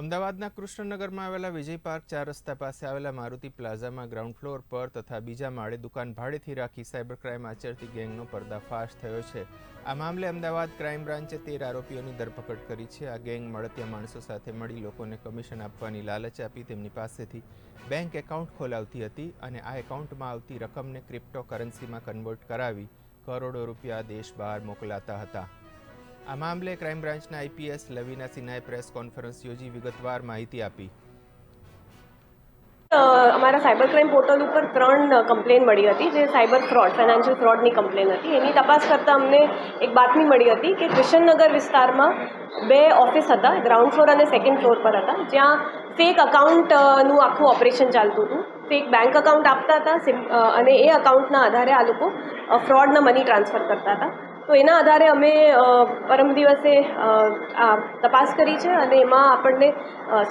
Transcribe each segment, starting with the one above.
અમદાવાદના કૃષ્ણનગરમાં આવેલા વિજય પાર્ક ચાર રસ્તા પાસે આવેલા મારુતિ પ્લાઝામાં ગ્રાઉન્ડ ફ્લોર પર તથા બીજા માળે દુકાન ભાડેથી રાખી સાયબર ક્રાઇમ આચરતી ગેંગનો પર્દાફાશ થયો છે. આ મામલે અમદાવાદ ક્રાઇમ બ્રાન્ચે તેર આરોપીઓની ધરપકડ કરી છે. આ ગેંગ મળતિયા માણસો સાથે મળી લોકોને કમિશન આપવાની લાલચ આપી તેમની પાસેથી બેંક એકાઉન્ટ ખોલાવતી હતી અને આ એકાઉન્ટમાં આવતી રકમને ક્રિપ્ટો કરન્સીમાં કન્વર્ટ કરાવી કરોડો રૂપિયા દેશ બહાર મોકલાતા હતા. આ મામલે ક્રાઇમ બ્રાન્ચના આઈપીએસ લવિના સિન્હાએ પ્રેસ કોન્ફરન્સ યોજી વિગતવાર માહિતી આપી. અમારા સાયબર ક્રાઇમ પોર્ટલ ઉપર ત્રણ કમ્પ્લેન મળી હતી, જે સાયબર ફ્રોડ, ફાઇનાન્શિયલ ફ્રોડની કમ્પ્લેન હતી. એની તપાસ કરતાં અમને એક બાતમી મળી હતી કે કિશનનગર વિસ્તારમાં બે ઓફિસ હતા, ગ્રાઉન્ડ ફ્લોર અને સેકન્ડ ફ્લોર પર હતા, જ્યાં ફેક અકાઉન્ટનું આખું ઓપરેશન ચાલતું હતું. ફેક બેંક અકાઉન્ટ આપતા હતા અને એ અકાઉન્ટના આધારે આ લોકો ફ્રોડના મની ટ્રાન્સફર કરતા હતા. તો એના આધારે અમે પરમ દિવસે આ તપાસ કરી છે અને એમાં આપણને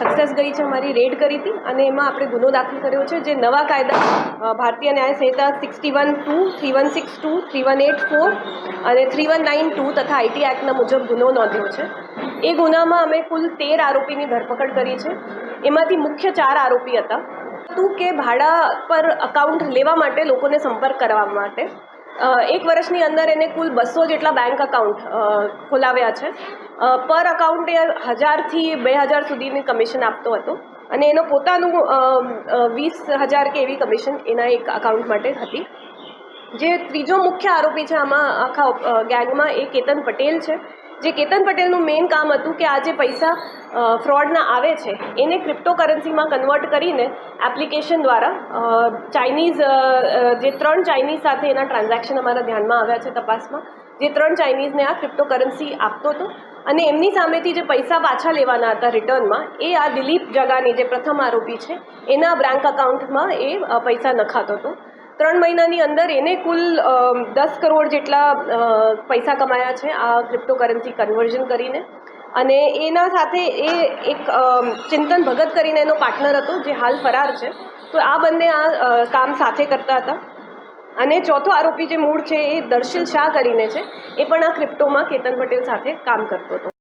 સક્સેસ ગઈ છે અમારી રેડ કરી હતી અને એમાં આપણે ગુનો દાખલ કર્યો છે જે નવા કાયદા Bharatiya Nyaya Sanhita sixty one two three one six two three one eight four અને થ્રી વન નાઇન ટુ તથા આઈટી એક્ટના મુજબ ગુનો નોંધ્યો છે. એ ગુનામાં અમે કુલ તેર આરોપીની ધરપકડ કરી છે. એમાંથી મુખ્ય ચાર આરોપી હતા. હતું કે ભાડા પર અકાઉન્ટ લેવા માટે લોકોને સંપર્ક કરવા માટે. એક વર્ષની અંદર એને કુલ બસો જેટલા બેંક અકાઉન્ટ ખોલાવ્યા છે. પર અકાઉન્ટ એ હજારથી બે હજાર સુધીની કમિશન આપતો હતો અને એનો પોતાનું વીસ હજાર કે એવી કમિશન એના એક અકાઉન્ટ માટે હતી. જે ત્રીજો મુખ્ય આરોપી છે આમાં આખા ગેંગમાં એ કેતન પટેલ છે. જે કેતન પટેલનું મેઇન કામ હતું કે આ જે પૈસા ફ્રોડના આવે છે, એને ક્રિપ્ટોકરન્સીમાં કન્વર્ટ કરીને એપ્લિકેશન દ્વારા ચાઇનીઝ જે ત્રણ ચાઇનીઝ સાથે એના ટ્રાન્ઝેક્શન અમારા ધ્યાનમાં આવ્યા છે તપાસમાં, જે ત્રણ ચાઇનીઝને આ ક્રિપ્ટોકરન્સી આપતો હતો. અને એમની સામેથી જે પૈસા પાછા લેવાના હતા રિટર્નમાં, એ આ દિલીપ જગાની જે પ્રથમ આરોપી છે, એના બ્રાન્ક અકાઉન્ટમાં એ પૈસા નખાતો હતો. ત્રણ મહિનાની અંદર એને કુલ દસ કરોડ જેટલા પૈસા કમાયા છે આ ક્રિપ્ટોકરન્સી કન્વર્ઝન કરીને. અને એના સાથે એ એક ચિંતન ભગત કરીને એનો પાર્ટનર હતો જે હાલ ફરાર છે. તો આ બંને આ કામ સાથે કરતા હતા. અને ચોથો આરોપી જે મૂળ છે એ દર્શિલ શાહ કરીને છે, એ પણ આ ક્રિપ્ટોમાં કેતન પટેલ સાથે કામ કરતો હતો.